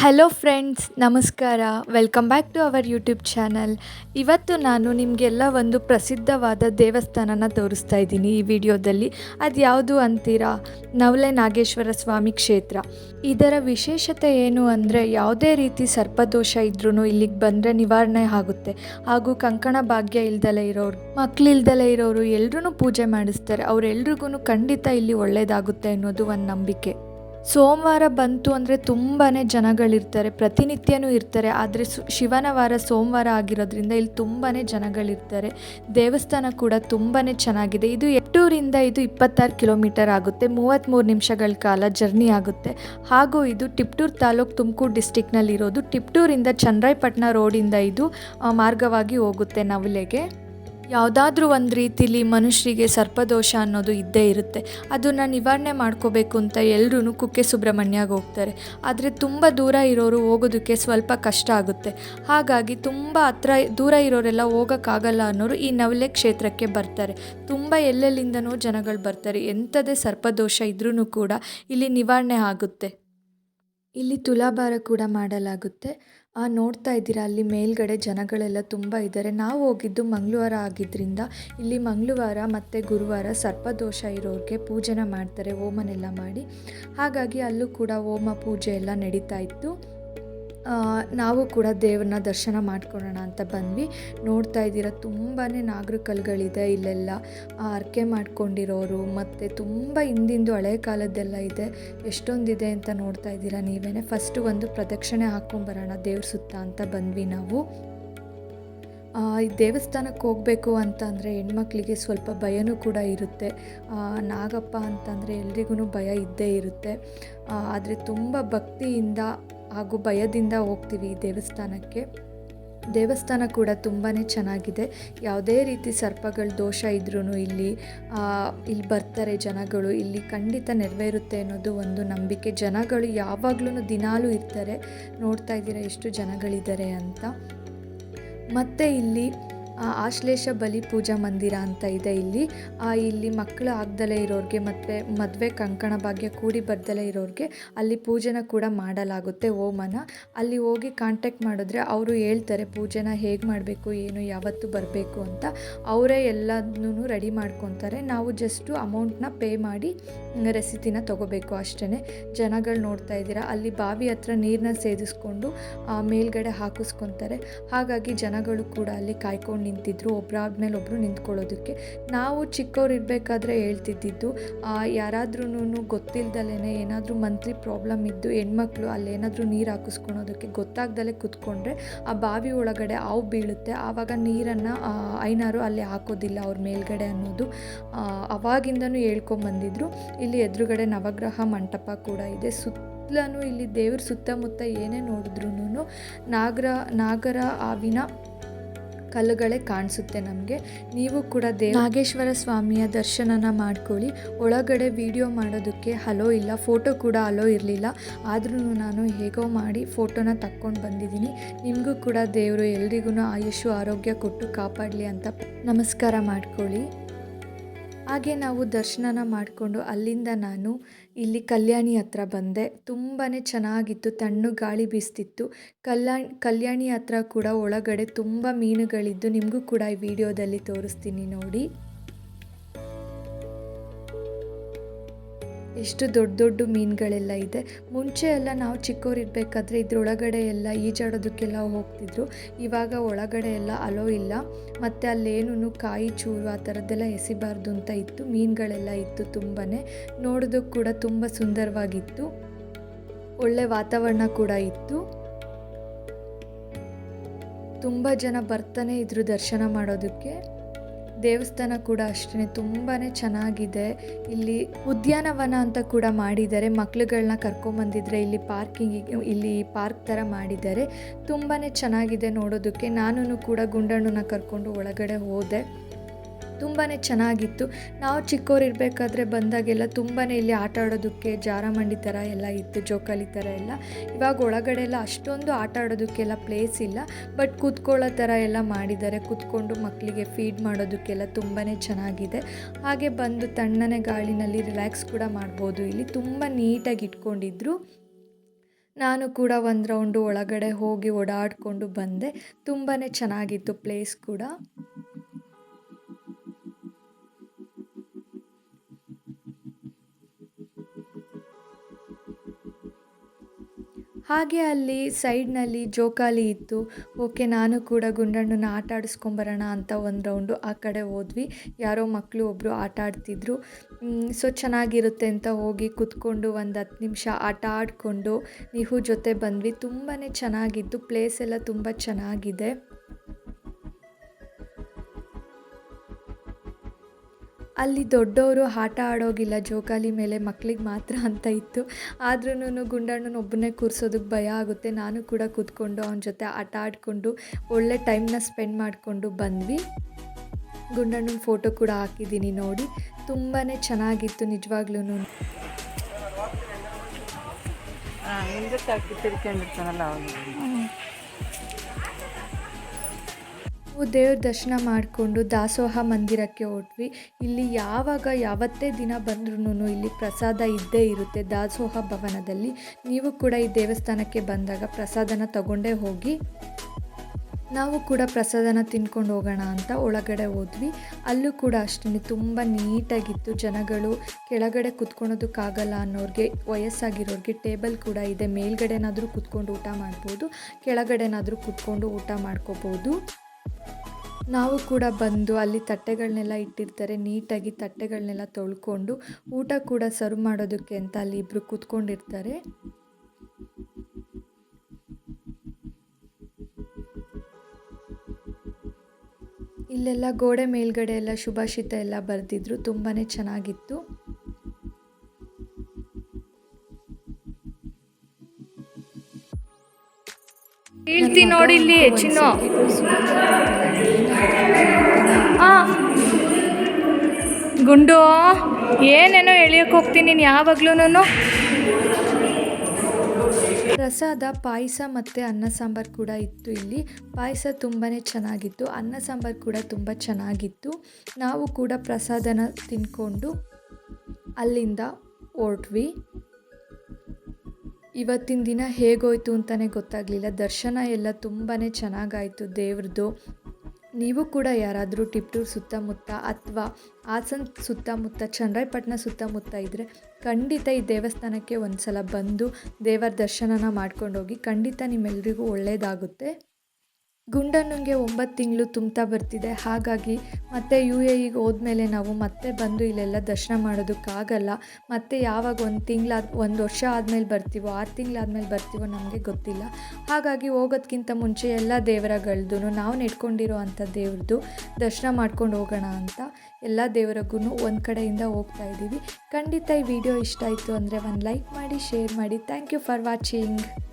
Hello friends ನಮಸ್ಕಾರ. Welcome back to our YouTube channel ಇವತ್ತು ನಾನು ನಿಮಗೆಲ್ಲ ಒಂದು ಪ್ರಸಿದ್ಧವಾದ ದೇವಸ್ಥಾನನ ತೋರಿಸ್ತಾ ಇದ್ದೀನಿ ಈ ವಿಡಿಯೋದಲ್ಲಿ. ಅದು ಯಾವುದು ಅಂತೀರಾ? ನವಲೆ ನಾಗೇಶ್ವರ ಸ್ವಾಮಿ ಕ್ಷೇತ್ರ. ಇದರ ವಿಶೇಷತೆ ಏನು ಅಂದರೆ ಯಾವುದೇ ರೀತಿ ಸರ್ಪದೋಷ ಇದ್ರೂ ಇಲ್ಲಿಗೆ ಬಂದರೆ ನಿವಾರಣೆ ಆಗುತ್ತೆ. ಹಾಗೂ ಕಂಕಣ ಭಾಗ್ಯ ಇಲ್ದಲೇ ಇರೋರು ಮಕ್ಕಳಿಲ್ದಲೇ ಇರೋರು ಎಲ್ಲರೂ ಪೂಜೆ ಮಾಡಿಸ್ತಾರೆ. ಅವರೆಲ್ರಿಗೂ ಖಂಡಿತ ಇಲ್ಲಿ ಒಳ್ಳೆಯದಾಗುತ್ತೆ ಅನ್ನೋದು ಒಂದು ನಂಬಿಕೆ. ಸೋಮವಾರ ಬಂತು ಅಂದರೆ ತುಂಬಾ ಜನಗಳಿರ್ತಾರೆ, ಪ್ರತಿನಿತ್ಯನೂ ಇರ್ತಾರೆ, ಆದರೆ ಸು, ಶಿವನ ವಾರ ಸೋಮವಾರ ಆಗಿರೋದ್ರಿಂದ ಇಲ್ಲಿ ತುಂಬಾ ಜನಗಳಿರ್ತಾರೆ. ದೇವಸ್ಥಾನ ಕೂಡ ತುಂಬಾ ಚೆನ್ನಾಗಿದೆ. ಇದು ಎಟ್ಟೂರಿಂದ ಇದು ಇಪ್ಪತ್ತಾರು ಕಿಲೋಮೀಟರ್ ಆಗುತ್ತೆ ಮೂವತ್ತ್ಮೂರು ನಿಮಿಷಗಳ ಕಾಲ ಜರ್ನಿ ಆಗುತ್ತೆ. ಹಾಗೂ ಇದು ಟಿಪ್ಟೂರು ತಾಲೂಕು ತುಮಕೂರು ಡಿಸ್ಟಿಕ್ನಲ್ಲಿರೋದು. ಟಿಪ್ಟೂರಿಂದ ಚಂದ್ರಾಯಪಟ್ಟಣ ರೋಡಿಂದ ಇದು ಮಾರ್ಗವಾಗಿ ಹೋಗುತ್ತೆ ನವಲೆಗೆ ಯಾವುದಾದ್ರೂ ಒಂದು ರೀತಿಲಿ ಮನುಷ್ಯರಿಗೆ ಸರ್ಪದೋಷ ಅನ್ನೋದು ಇದ್ದೇ ಇರುತ್ತೆ. ಅದನ್ನು ನಿವಾರಣೆ ಮಾಡ್ಕೋಬೇಕು ಅಂತ ಎಲ್ಲರೂ ಕುಕ್ಕೆ ಸುಬ್ರಹ್ಮಣ್ಯಗೆ ಹೋಗ್ತಾರೆ. ಆದರೆ ತುಂಬ ದೂರ ಇರೋರು ಹೋಗೋದಕ್ಕೆ ಸ್ವಲ್ಪ ಕಷ್ಟ ಆಗುತ್ತೆ. ಹಾಗಾಗಿ ತುಂಬ ಹತ್ರ ದೂರ ಇರೋರೆಲ್ಲ ಹೋಗೋಕ್ಕಾಗಲ್ಲ ಅನ್ನೋರು ಈ ನವಲೆ ಕ್ಷೇತ್ರಕ್ಕೆ ಬರ್ತಾರೆ. ತುಂಬ ಎಲ್ಲೆಲ್ಲಿಂದನೂ ಜನಗಳು ಬರ್ತಾರೆ. ಎಂಥದೇ ಸರ್ಪದೋಷ ಇದ್ರೂ ಕೂಡ ಇಲ್ಲಿ ನಿವಾರಣೆ ಆಗುತ್ತೆ. ಇಲ್ಲಿ ತುಲಾಭಾರ ಕೂಡ ಮಾಡಲಾಗುತ್ತೆ. ಆ, ನೋಡ್ತಾ ಇದ್ದೀರಾ, ಅಲ್ಲಿ ಮೇಲ್ಗಡೆ ಜನಗಳೆಲ್ಲ ತುಂಬ ಇದ್ದಾರೆ. ನಾವು ಹೋಗಿದ್ದು ಮಂಗಳವಾರ ಆಗಿದ್ದರಿಂದ ಇಲ್ಲಿ ಮಂಗಳವಾರ ಮತ್ತು ಗುರುವಾರ ಸರ್ಪದೋಷ ಇರೋರಿಗೆ ಪೂಜೆನ ಮಾಡ್ತಾರೆ ಓಮನೆಲ್ಲ ಮಾಡಿ. ಹಾಗಾಗಿ ಅಲ್ಲೂ ಕೂಡ ಓಮ ಪೂಜೆ ಎಲ್ಲ ನಡೀತಾ ಇತ್ತು. ನಾವು ಕೂಡ ದೇವ್ರನ್ನ ದರ್ಶನ ಮಾಡ್ಕೊಳ್ಳೋಣ ಅಂತ ಬಂದ್ವಿ. ನೋಡ್ತಾ ಇದ್ದೀರ ತುಂಬಾ ನಾಗರಕಲ್ಗಳಿದೆ ಇಲ್ಲೆಲ್ಲ. ಅರ್ಕೆ ಮಾಡ್ಕೊಂಡಿರೋರು, ಮತ್ತು ತುಂಬ ಹಿಂದಿಂದು ಹಳೆ ಕಾಲದ್ದೆಲ್ಲ ಇದೆ. ಎಷ್ಟೊಂದಿದೆ ಅಂತ ನೋಡ್ತಾ ಇದ್ದೀರಾ ನೀವೇ ಫಸ್ಟು ಒಂದು ಪ್ರದಕ್ಷಿಣೆ ಹಾಕ್ಕೊಂಬರೋಣ ದೇವ್ರ ಸುತ್ತ ಅಂತ ಬಂದ್ವಿ ನಾವು. ಈ ದೇವಸ್ಥಾನಕ್ಕೆ ಹೋಗಬೇಕು ಅಂತಂದರೆ ಹೆಣ್ಮಕ್ಳಿಗೆ ಸ್ವಲ್ಪ ಭಯನೂ ಕೂಡ ಇರುತ್ತೆ. ನಾಗಪ್ಪ ಅಂತಂದರೆ ಎಲ್ರಿಗೂ ಭಯ ಇದ್ದೇ ಇರುತ್ತೆ. ಆದರೆ ತುಂಬ ಭಕ್ತಿಯಿಂದ ಹಾಗೂ ಭಯದಿಂದ ಹೋಗ್ತೀವಿ ದೇವಸ್ಥಾನಕ್ಕೆ. ದೇವಸ್ಥಾನ ಕೂಡ ತುಂಬಾ ಚೆನ್ನಾಗಿದೆ. ಯಾವುದೇ ರೀತಿ ಸರ್ಪಗಳ ದೋಷ ಇದ್ರೂ ಇಲ್ಲಿ ಇಲ್ಲಿ ಬರ್ತಾರೆ ಜನಗಳು, ಇಲ್ಲಿ ಖಂಡಿತ ನೆರವೇರುತ್ತೆ ಅನ್ನೋದು ಒಂದು ನಂಬಿಕೆ. ಜನಗಳು ಯಾವಾಗಲೂ ದಿನಾಲೂ ಇರ್ತಾರೆ. ನೋಡ್ತಾ ಇದ್ದೀರಾ ಎಷ್ಟು ಜನಗಳಿದ್ದಾರೆ ಅಂತ. ಮತ್ತು ಇಲ್ಲಿ ಆಶ್ಲೇಷ ಬಲಿ ಪೂಜಾ ಮಂದಿರ ಅಂತ ಇದೆ ಇಲ್ಲಿ. ಇಲ್ಲಿ ಮಕ್ಕಳು ಆಗ್ದಲೇ ಇರೋರಿಗೆ ಮತ್ತು ಮದುವೆ ಕಂಕಣ ಭಾಗ್ಯ ಕೂಡಿ ಬರ್ದಲೇ ಇರೋರಿಗೆ ಅಲ್ಲಿ ಪೂಜೆನ ಕೂಡ ಮಾಡಲಾಗುತ್ತೆ ಓಮನ. ಅಲ್ಲಿ ಹೋಗಿ ಕಾಂಟ್ಯಾಕ್ಟ್ ಮಾಡಿದ್ರೆ ಅವರು ಹೇಳ್ತಾರೆ ಪೂಜೆನ ಹೇಗೆ ಮಾಡಬೇಕು, ಏನು, ಯಾವತ್ತು ಬರಬೇಕು ಅಂತ. ಅವರೇ ಎಲ್ಲದನ್ನೂ ರೆಡಿ ಮಾಡ್ಕೊತಾರೆ. ನಾವು ಜಸ್ಟು ಅಮೌಂಟ್ನ ಪೇ ಮಾಡಿ ರೆಸಿಪಿನ ತೊಗೋಬೇಕು ಅಷ್ಟೇ ಜನಗಳು ನೋಡ್ತಾ ಇದ್ದೀರಾ, ಅಲ್ಲಿ ಬಾವಿ ಹತ್ರ ನೀರನ್ನ ಸೇದಿಸ್ಕೊಂಡು ಮೇಲ್ಗಡೆ ಹಾಕಿಸ್ಕೊತಾರೆ. ಹಾಗಾಗಿ ಜನಗಳು ಕೂಡ ಅಲ್ಲಿ ಕಾಯ್ಕೊಂಡು ನಿಂತಿದ್ರು ಒಬ್ಬರಾದ್ಮೇಲೆ ಒಬ್ಬರು ನಿಂತ್ಕೊಳ್ಳೋದಕ್ಕೆ. ನಾವು ಚಿಕ್ಕವ್ರು ಇರಬೇಕಾದ್ರೆ ಹೇಳ್ತಿದ್ದಿದ್ದು ಯಾರಾದ್ರೂ ಗೊತ್ತಿಲ್ದಲೇ ಏನಾದರೂ ಮಂತ್ಲಿ ಪ್ರಾಬ್ಲಮ್ ಇದ್ದು ಹೆಣ್ಮಕ್ಳು ಅಲ್ಲಿ ಏನಾದರೂ ನೀರು ಹಾಕಿಸ್ಕೊಳೋದಕ್ಕೆ ಗೊತ್ತಾಗ್ದಲೇ ಕುತ್ಕೊಂಡ್ರೆ ಆ ಬಾವಿ ಒಳಗಡೆ ಹಾವು ಬೀಳುತ್ತೆ. ಆವಾಗ ನೀರನ್ನು ಐನಾರು ಅಲ್ಲಿ ಹಾಕೋದಿಲ್ಲ ಅವ್ರ ಮೇಲ್ಗಡೆ ಅನ್ನೋದು. ಅವಾಗಿಂದನೂ ಹೇಳ್ಕೊಂಬಂದಿದ್ರು. ಇಲ್ಲಿ ಎದುರುಗಡೆ ನವಗ್ರಹ ಮಂಟಪ ಕೂಡ ಇದೆ. ಸುತ್ತ ಇಲ್ಲಿ ದೇವ್ರ ಸುತ್ತಮುತ್ತ ಏನೇ ನೋಡಿದ್ರೂ ನಾಗರ ನಾಗರ, ಆವಿನ ಕಲ್ಲುಗಳೇ ಕಾಣಿಸುತ್ತೆ ನಮಗೆ. ನೀವು ಕೂಡ ದೇವ, ನಾಗೇಶ್ವರ ಸ್ವಾಮಿಯ ದರ್ಶನನ ಮಾಡ್ಕೊಳ್ಳಿ. ಒಳಗಡೆ ವಿಡಿಯೋ ಮಾಡೋದಕ್ಕೆ ಹಲೋ ಇಲ್ಲ, ಫೋಟೋ ಕೂಡ ಹಲೋ ಇರಲಿಲ್ಲ. ಆದ್ರೂ ನಾನು ಹೇಗೋ ಮಾಡಿ ಫೋಟೋನ ತಕ್ಕೊಂಡು ಬಂದಿದ್ದೀನಿ. ನಿಮಗೂ ಕೂಡ ದೇವರು ಎಲ್ರಿಗೂ ಆಯುಷು, ಆರೋಗ್ಯ ಕೊಟ್ಟು ಕಾಪಾಡಲಿ ಅಂತ ನಮಸ್ಕಾರ ಮಾಡ್ಕೊಳ್ಳಿ. ಹಾಗೆ ನಾವು ದರ್ಶನನ ಮಾಡಿಕೊಂಡು ಅಲ್ಲಿಂದ ನಾನು ಇಲ್ಲಿ ಕಲ್ಯಾಣಿ ಹತ್ರ ಬಂದೆ. ತುಂಬಾ ಚೆನ್ನಾಗಿತ್ತು, ತಣ್ಣು ಗಾಳಿ ಬೀಸ್ತಿತ್ತು. ಕಲ್ಯಾಣ್ ಕಲ್ಯಾಣಿ ಹತ್ರ ಕೂಡ ಒಳಗಡೆ ತುಂಬ ಮೀನುಗಳಿದ್ದು ನಿಮಗೂ ಕೂಡ ಈ ವಿಡಿಯೋದಲ್ಲಿ ತೋರಿಸ್ತೀನಿ ನೋಡಿ. ಎಷ್ಟು ದೊಡ್ಡ ದೊಡ್ಡ ಮೀನುಗಳೆಲ್ಲ ಇದೆ. ಮುಂಚೆ ಎಲ್ಲ ನಾವು ಚಿಕ್ಕವರಿರ್ಬೇಕಾದ್ರೆ ಇದ್ರೊಳಗಡೆ ಎಲ್ಲ ಈಜಾಡೋದಕ್ಕೆಲ್ಲ ಹೋಗ್ತಿದ್ರು. ಇವಾಗ ಒಳಗಡೆ ಎಲ್ಲ ಅಲೋ ಇಲ್ಲ. ಮತ್ತು ಅಲ್ಲೇನೂ ಕಾಯಿ ಚೂರು ಆ ಥರದ್ದೆಲ್ಲ ಎಸಿಬಾರ್ದು ಅಂತ ಇತ್ತು. ಮೀನುಗಳೆಲ್ಲ ಇತ್ತು ತುಂಬಾ ನೋಡೋದಕ್ಕೆ ಕೂಡ ತುಂಬ ಸುಂದರವಾಗಿತ್ತು. ಒಳ್ಳೆ ವಾತಾವರಣ ಕೂಡ ಇತ್ತು. ತುಂಬ ಜನ ಬರ್ತಾನೆ ಇದ್ರು ದರ್ಶನ ಮಾಡೋದಕ್ಕೆ. ದೇವಸ್ಥಾನ ಕೂಡ ಅಷ್ಟೇ ತುಂಬಾ ಚೆನ್ನಾಗಿದೆ. ಇಲ್ಲಿ ಉದ್ಯಾನವನ ಅಂತ ಕೂಡ ಮಾಡಿದ್ದಾರೆ. ಮಕ್ಳುಗಳನ್ನ ಕರ್ಕೊಂಬಂದಿದ್ರೆ ಇಲ್ಲಿ ಪಾರ್ಕಿಂಗ್ ಇಲ್ಲಿ ಪಾರ್ಕ್ ಥರ ಮಾಡಿದ್ದಾರೆ. ತುಂಬಾ ಚೆನ್ನಾಗಿದೆ ನೋಡೋದಕ್ಕೆ. ನಾನು ಕೂಡ ಗುಂಡಣ್ಣನ ಕರ್ಕೊಂಡು ಒಳಗಡೆ ಹೋದೆ. ತುಂಬಾ ಚೆನ್ನಾಗಿತ್ತು. ನಾವು ಚಿಕ್ಕವ್ರು ಇರಬೇಕಾದ್ರೆ ಬಂದಾಗೆಲ್ಲ ತುಂಬಾ ಇಲ್ಲಿ ಆಟ ಆಡೋದಕ್ಕೆ ಜಾರಮಂಡಿ ಥರ ಎಲ್ಲ ಇತ್ತು, ಜೋಕಾಲಿ ಥರ ಎಲ್ಲ. ಇವಾಗ ಒಳಗಡೆ ಎಲ್ಲ ಅಷ್ಟೊಂದು ಆಟ ಆಡೋದಕ್ಕೆಲ್ಲ ಪ್ಲೇಸ್ ಇಲ್ಲ. ಬಟ್ ಕೂತ್ಕೊಳ್ಳೋ ಥರ ಎಲ್ಲ ಮಾಡಿದ್ದಾರೆ. ಕೂತ್ಕೊಂಡು ಮಕ್ಕಳಿಗೆ ಫೀಡ್ ಮಾಡೋದಕ್ಕೆಲ್ಲ ತುಂಬಾ ಚೆನ್ನಾಗಿದೆ. ಹಾಗೆ ಬಂದು ತಣ್ಣನೆ ಗಾಳಿನಲ್ಲಿ ರಿಲ್ಯಾಕ್ಸ್ ಕೂಡ ಮಾಡ್ಬೋದು ಇಲ್ಲಿ. ತುಂಬ ನೀಟಾಗಿ ಇಟ್ಕೊಂಡಿದ್ರು. ನಾನು ಕೂಡ ಒಂದು ರೌಂಡು ಒಳಗಡೆ ಹೋಗಿ ಓಡಾಡಿಕೊಂಡು ಬಂದೆ. ತುಂಬಾ ಚೆನ್ನಾಗಿತ್ತು ಪ್ಲೇಸ್ ಕೂಡ. ಹಾಗೆ ಅಲ್ಲಿ ಸೈಡ್ನಲ್ಲಿ ಜೋಕಾಲಿ ಇತ್ತು. ಓಕೆ, ನಾನು ಕೂಡ ಗುಂಡಣ್ಣನ ಆಟ ಆಡಿಸ್ಕೊಂಬರೋಣ ಅಂತ ಒಂದು ರೌಂಡು ಆ ಕಡೆ ಹೋದ್ವಿ. ಯಾರೋ ಮಕ್ಕಳು ಒಬ್ಬರು ಆಟ ಆಡ್ತಿದ್ರು. ಸೊ ಚೆನ್ನಾಗಿರುತ್ತೆ ಅಂತ ಹೋಗಿ ಕೂತ್ಕೊಂಡು ಒಂದು ಹತ್ತು ನಿಮಿಷ ಆಟ ಆಡಿಕೊಂಡು ನೀವು ಜೊತೆ ಬಂದ್ವಿ. ತುಂಬಾ ಚೆನ್ನಾಗಿತ್ತು. ಪ್ಲೇಸ್ ಎಲ್ಲ ತುಂಬ ಚೆನ್ನಾಗಿದೆ. ಅಲ್ಲಿ ದೊಡ್ಡವರು ಆಟ ಆಡೋಗಿಲ್ಲ ಜೋಕಾಲಿ ಮೇಲೆ ಮಕ್ಕಳಿಗೆ ಮಾತ್ರ ಅಂತ ಇತ್ತು. ಆದ್ರೂ ಗುಂಡಣ್ಣನ ಒಬ್ಬನೇ ಕೂರಿಸೋದಕ್ಕೆ ಭಯ ಆಗುತ್ತೆ. ನಾನು ಕೂಡ ಕೂತ್ಕೊಂಡು ಅವನ ಜೊತೆ ಆಟ ಆಡಿಕೊಂಡು ಒಳ್ಳೆ ಟೈಮ್ನ ಸ್ಪೆಂಡ್ ಮಾಡಿಕೊಂಡು ಬಂದ್ವಿ. ಗುಂಡಣ್ಣನ ಫೋಟೋ ಕೂಡ ಹಾಕಿದ್ದೀನಿ ನೋಡಿ. ತುಂಬಾ ಚೆನ್ನಾಗಿತ್ತು ನಿಜವಾಗ್ಲೂ ತಿರ್ಕೊಂಡಿರ್ತಾನಲ್ಲ ಅವನು. ನಾವು ದೇವ್ರ ದರ್ಶನ ಮಾಡಿಕೊಂಡು ದಾಸೋಹ ಮಂದಿರಕ್ಕೆ ಹೊರಟ್ವಿ ಇಲ್ಲಿ ಯಾವಾಗ, ಯಾವತ್ತೇ ದಿನ ಬಂದ್ರೂ ಇಲ್ಲಿ ಪ್ರಸಾದ ಇದ್ದೇ ಇರುತ್ತೆ ದಾಸೋಹ ಭವನದಲ್ಲಿ. ನೀವು ಕೂಡ ಈ ದೇವಸ್ಥಾನಕ್ಕೆ ಬಂದಾಗ ಪ್ರಸಾದನ ತಗೊಂಡೇ ಹೋಗಿ, ನಾವು ಕೂಡ ಪ್ರಸಾದನ ತಿನ್ಕೊಂಡು ಹೋಗೋಣ ಅಂತ ಒಳಗಡೆ ಹೋದ್ವಿ. ಅಲ್ಲೂ ಕೂಡ ಅಷ್ಟೇ ತುಂಬ ನೀಟಾಗಿತ್ತು. ಜನಗಳು ಕೆಳಗಡೆ ಕುತ್ಕೊಳೋದಕ್ಕಾಗಲ್ಲ ಅನ್ನೋರಿಗೆ, ವಯಸ್ಸಾಗಿರೋರಿಗೆ ಟೇಬಲ್ ಕೂಡ ಇದೆ. ಮೇಲ್ಗಡೆನಾದರೂ ಕುತ್ಕೊಂಡು ಊಟ ಮಾಡ್ಬೋದು, ಕೆಳಗಡೆನಾದರೂ ಕುತ್ಕೊಂಡು ಊಟ ಮಾಡ್ಕೋಬೋದು. ನಾವು ಕೂಡ ಬಂದು ಅಲ್ಲಿ ತಟ್ಟೆಗಳನ್ನೆಲ್ಲ ಇಟ್ಟಿರ್ತಾರೆ, ನೀಟಾಗಿ ತಟ್ಟೆಗಳನ್ನೆಲ್ಲ ತೊಳ್ಕೊಂಡು ಊಟ ಕೂಡ ಸರ್ವ್ ಮಾಡೋದಕ್ಕೆ ಅಂತ ಅಲ್ಲಿ ಇಬ್ಬರು ಕೂತ್ಕೊಂಡಿರ್ತಾರೆ. ಇಲ್ಲೆಲ್ಲ ಗೋಡೆ ಮೇಲ್ಗಡೆ ಎಲ್ಲ ಶುಭಾಷಿತ ಎಲ್ಲ ಬರೆದಿದ್ರು ತುಂಬಾ ಚೆನ್ನಾಗಿತ್ತು. ಹೇಳ್ತೀನಿ ನೋಡಿ ಇಲ್ಲಿ ಚಿನ್ನು. ಗುಂಡು, ಏನೇನೋ ಎಳಿಯಕ್ಕೆ ಹೋಗ್ತೀನಿ ನೀನು ಯಾವಾಗ್ಲೂ ಪ್ರಸಾದ, ಪಾಯಸ ಮತ್ತು ಅನ್ನ ಸಾಂಬಾರು ಕೂಡ ಇತ್ತು ಇಲ್ಲಿ. ಪಾಯಸ ತುಂಬಾ ಚೆನ್ನಾಗಿತ್ತು. ಅನ್ನ ಸಾಂಬಾರು ಕೂಡ ತುಂಬ ಚೆನ್ನಾಗಿತ್ತು. ನಾವು ಕೂಡ ಪ್ರಸಾದನ ತಿನ್ಕೊಂಡು ಅಲ್ಲಿಂದ ಹೊರಟ್ವಿ. ಇವತ್ತಿನ ದಿನ ಹೇಗೋಯ್ತು ಅಂತಲೇ ಗೊತ್ತಾಗಲಿಲ್ಲ. ದರ್ಶನ ಎಲ್ಲ ತುಂಬಾ ಚೆನ್ನಾಗಾಯಿತು ದೇವ್ರದ್ದು. ನೀವು ಕೂಡ ಯಾರಾದರೂ ಟಿಪ್ಟೂರ್ ಸುತ್ತಮುತ್ತ ಅಥವಾ ಹಾಸನ ಸುತ್ತಮುತ್ತ ಚನ್ನರಾಯಪಟ್ಟಣ ಸುತ್ತಮುತ್ತ ಇದ್ದರೆ ಖಂಡಿತ ಈ ದೇವಸ್ಥಾನಕ್ಕೆ ಒಂದು ಸಲ ಬಂದು ದೇವರ ದರ್ಶನನ ಮಾಡ್ಕೊಂಡು ಹೋಗಿ ಖಂಡಿತ ನಿಮ್ಮೆಲ್ರಿಗೂ ಒಳ್ಳೆಯದಾಗುತ್ತೆ ಗುಂಡಣ್ಣಂಗೆ ಒಂಬತ್ತು ತಿಂಗಳು ತುಂಬ್ತಾ ಬರ್ತಿದೆ. ಹಾಗಾಗಿ ಮತ್ತೆ ಯು ಎ ಇಗೆ ಹೋದ್ಮೇಲೆ ನಾವು ಮತ್ತೆ ಬಂದು ಇಲ್ಲೆಲ್ಲ ದರ್ಶನ ಮಾಡೋದಕ್ಕಾಗಲ್ಲ. ಮತ್ತೆ ಯಾವಾಗ ಒಂದು ತಿಂಗಳಾದ ಒಂದು ವರ್ಷ ಆದಮೇಲೆ ಬರ್ತೀವೋ, ಆರು ತಿಂಗಳಾದ್ಮೇಲೆ ಬರ್ತೀವೋ ನಮಗೆ ಗೊತ್ತಿಲ್ಲ. ಹಾಗಾಗಿ ಹೋಗೋದ್ಕಿಂತ ಮುಂಚೆ ಎಲ್ಲ ದೇವರಗಳದ್ದು ನಾವು ನೆಡ್ಕೊಂಡಿರೋ ಅಂಥ ದೇವ್ರದ್ದು ದರ್ಶನ ಮಾಡ್ಕೊಂಡು ಹೋಗೋಣ ಅಂತ ಎಲ್ಲ ದೇವರಗೂ ಒಂದು ಕಡೆಯಿಂದ ಹೋಗ್ತಾ ಇದ್ದೀವಿ. ಖಂಡಿತ ಈ ವಿಡಿಯೋ ಇಷ್ಟ ಆಯಿತು ಅಂದರೆ ಒಂದು ಲೈಕ್ ಮಾಡಿ, ಶೇರ್ ಮಾಡಿ. Thank you for watching.